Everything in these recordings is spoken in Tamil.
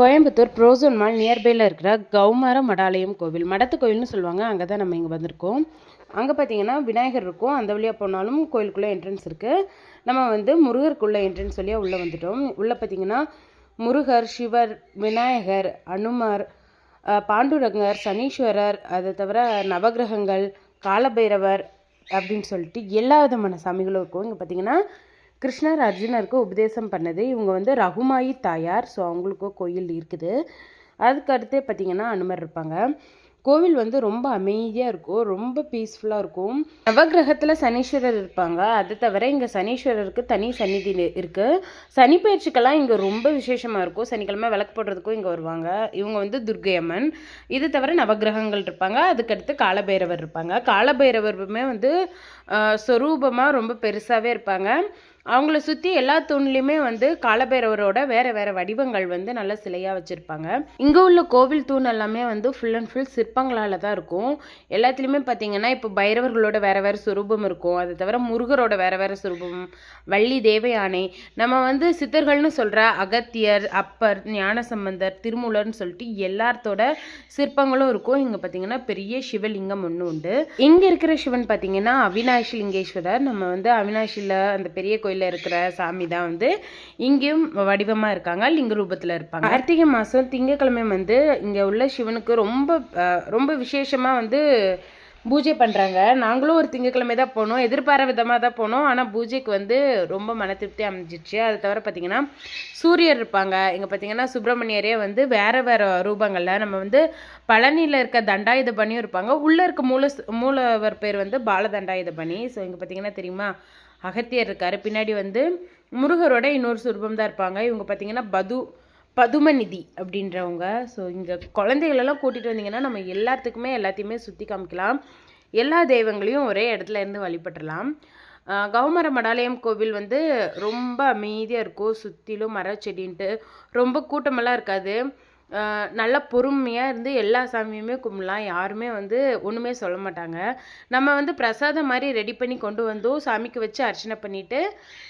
கோயம்புத்தூர் ப்ரோசோன் மால் நியர்பையில் இருக்கிற கௌமார மடாலயம் கோவில். மடத்து கோவில்னு சொல்லுவாங்க. அங்கே தான் நம்ம இங்கே வந்திருக்கோம். அங்கே பார்த்தீங்கன்னா விநாயகர் இருக்கும். அந்த வழியாக போனாலும் கோயிலுக்குள்ளே என்ட்ரன்ஸ் இருக்குது நம்ம வந்து முருகருக்குள்ளே என்ட்ரன்ஸ் வழியாக உள்ளே வந்துட்டோம். உள்ளே பார்த்தீங்கன்னா முருகர் சிவர் விநாயகர் அனுமார் பாண்டுரங்கர் சனீஸ்வரர் அதை தவிர நவக்கிரகங்கள் காலபைரவர் அப்படின்னு சொல்லிட்டு எல்லா விதமான சாமிகளும் இருக்கும். இங்கே பார்த்தீங்கன்னா கிருஷ்ணர் அர்ஜுனருக்கு உபதேசம் பண்ணது. இவங்க வந்து ரகுமாயி தாயார். ஸோ அவங்களுக்கு கோயில் இருக்குது. அதுக்கடுத்து பார்த்திங்கன்னா அனுமர் இருப்பாங்க. கோவில் வந்து ரொம்ப அமைதியாக இருக்கும். ரொம்ப பீஸ்ஃபுல்லாக இருக்கும். நவகிரகத்தில் சனீஸ்வரர் இருப்பாங்க. அதை தவிர இங்கே சனீஸ்வரருக்கு தனி சந்நிதி இருக்குது சனி பயிற்சிக்கெல்லாம் இங்கே ரொம்ப விசேஷமாக இருக்கும். சனிக்கிழமை விளக்கு போடுறதுக்கும் இங்கே வருவாங்க. இவங்க வந்து துர்க்கை அம்மன் இது தவிர நவகிரகங்கள் இருப்பாங்க. அதுக்கடுத்து காலபைரவர் இருப்பாங்க. காலபைரவருமே வந்து சொரூபமாக ரொம்ப பெருசாகவே இருப்பாங்க. அவங்கள சுற்றி எல்லா தூண்லேயுமே வந்து காலபைரவரோட வேறு வேறு வடிவங்கள் வந்து நல்ல சிலையாக வச்சுருப்பாங்க. இங்கே உள்ள கோவில் தூண் எல்லாமே வந்து ஃபுல் அண்ட் ஃபுல் சிற்பங்களால் தான் இருக்கும். எல்லாத்துலேயுமே பார்த்தீங்கன்னா இப்போ பைரவர்களோட வேறு வேறு சுரூபம் இருக்கும். அதை தவிர முருகரோட வேறு வேறு சுரூபம் வள்ளி தேவயானை. நம்ம வந்து சித்தர்கள்னு சொல்கிற அகத்தியர் அப்பர் ஞானசம்பந்தர் திருமூலர்னு சொல்லிட்டு எல்லாத்தோட சிற்பங்களும் இருக்கும். இங்கே பார்த்தீங்கன்னா பெரிய சிவலிங்கம் ஒன்று உண்டு. இங்கே இருக்கிற சிவன் பார்த்தீங்கன்னா அவினாஷி லிங்கேஸ்வரர். நம்ம வந்து அவினாஷியில் அந்த பெரிய கோயில் கோயிலில் இருக்கிற சாமி தான் வந்து இங்கேயும் வடிவமாக இருக்காங்க லிங்க ரூபத்தில் இருப்பாங்க. கார்த்திகை மாதம் திங்கக்கிழமை வந்து இங்கே உள்ள சிவனுக்கு ரொம்ப ரொம்ப விசேஷமாக வந்து பூஜை பண்ணுறாங்க நாங்களும் ஒரு திங்கக்கிழமை தான் போனோம். எதிர்பாராத விதமாக தான் போனோம். ஆனால் பூஜைக்கு வந்து ரொம்ப மன திருப்தி அமைஞ்சிச்சு. அது தவிர பார்த்தீங்கன்னா சூரியர் இருப்பாங்க. இங்கே பார்த்தீங்கன்னா சுப்பிரமணியரே வந்து வேறு வேறு ரூபங்களில் நம்ம வந்து பழனியில் இருக்க தண்டாயுத பணியும் இருப்பாங்க. உள்ளே இருக்க மூல மூலவர் பேர் வந்து பால தண்டாயுத பணி ஸோ இங்கே பார்த்தீங்கன்னா தெரியுமா? அகத்தியர் இருக்கார். பின்னாடி வந்து முருகரோட இன்னொரு சுரூபம் தான் இருப்பாங்க. இவங்க பார்த்தீங்கன்னா பது பதுமநிதி அப்படின்றவங்க. ஸோ இங்கே குழந்தைகளெல்லாம் கூட்டிகிட்டு வந்தீங்கன்னா நம்ம எல்லாத்துக்குமே எல்லாத்தையுமே சுற்றி காமிக்கலாம். எல்லா தெய்வங்களையும் ஒரே இடத்துல இருந்து வழிபட்டுலாம் கௌமர மடாலயம் கோவில் வந்து ரொம்ப அமைதியாக இருக்கும். சுற்றிலும் மர செடின்ட்டு ரொம்ப கூட்டமெல்லாம் இருக்காது. நல்லா பொறுமையாக இருந்து எல்லா சாமியுமே கும்பிடலாம் யாருமே வந்து ஒன்றுமே சொல்ல மாட்டாங்க. நம்ம வந்து பிரசாதம் மாதிரி ரெடி பண்ணி கொண்டு வந்தோம் சாமிக்கு வச்சு அர்ச்சனை பண்ணிவிட்டு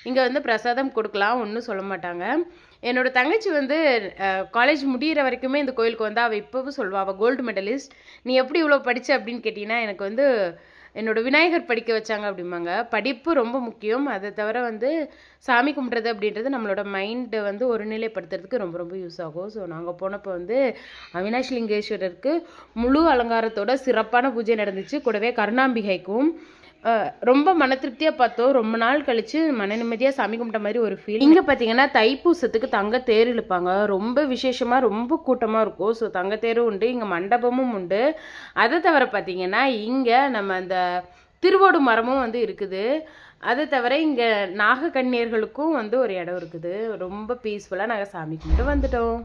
இங்கே வந்து பிரசாதம் கொடுக்கலாம். ஒன்றும் சொல்ல மாட்டாங்க. என்னோடய தங்கச்சி வந்து காலேஜ் முடியிற வரைக்குமே இந்த கோயிலுக்கு வந்து அவள் இப்போவும் சொல்வாள் அவள் கோல்டு மெடலிஸ்ட் நீ எப்படி இவ்வளோ படித்த அப்படின்னு கேட்டிங்கன்னா எனக்கு வந்து என்னோட விநாயகர் படிக்க வச்சாங்க அப்படிம்பாங்க. படிப்பு ரொம்ப முக்கியம். அதை தவிர வந்து சாமி கும்பிட்றது அப்படின்றது நம்மளோட மைண்டை வந்து ஒருநிலைப்படுத்துறதுக்கு ரொம்ப ரொம்ப யூஸ் ஆகும். ஸோ நாங்கள் போனப்போ வந்து அவினாஷ் லிங்கேஸ்வரருக்கு முழு அலங்காரத்தோட சிறப்பான பூஜை நடந்துச்சு. கூடவே கருணாம்பிகைக்கும் ரொம்ப மன திருப்தியாக பார்த்தோம். ரொம்ப நாள் கழித்து மன நிம்மதியாக சாமி கும்பிட்ட மாதிரி ஒரு ஃபீல் இங்கே பார்த்தீங்கன்னா தைப்பூசத்துக்கு தங்க தேர் இழுப்பாங்க. ரொம்ப விசேஷமாக ரொம்ப கூட்டமாக இருக்கும். ஸோ தங்க தேரும் உண்டு இங்கே மண்டபமும் உண்டு. அதை தவிர பார்த்தீங்கன்னா இங்கே நம்ம அந்த திருவோடு மரமும் வந்து இருக்குது. அதை தவிர இங்கே நாகக்கண்ணியர்களுக்கும் வந்து ஒரு இடம் இருக்குது. ரொம்ப பீஸ்ஃபுல்லாக நாங்கள் சாமி கும்பிட்டு வந்துட்டோம்.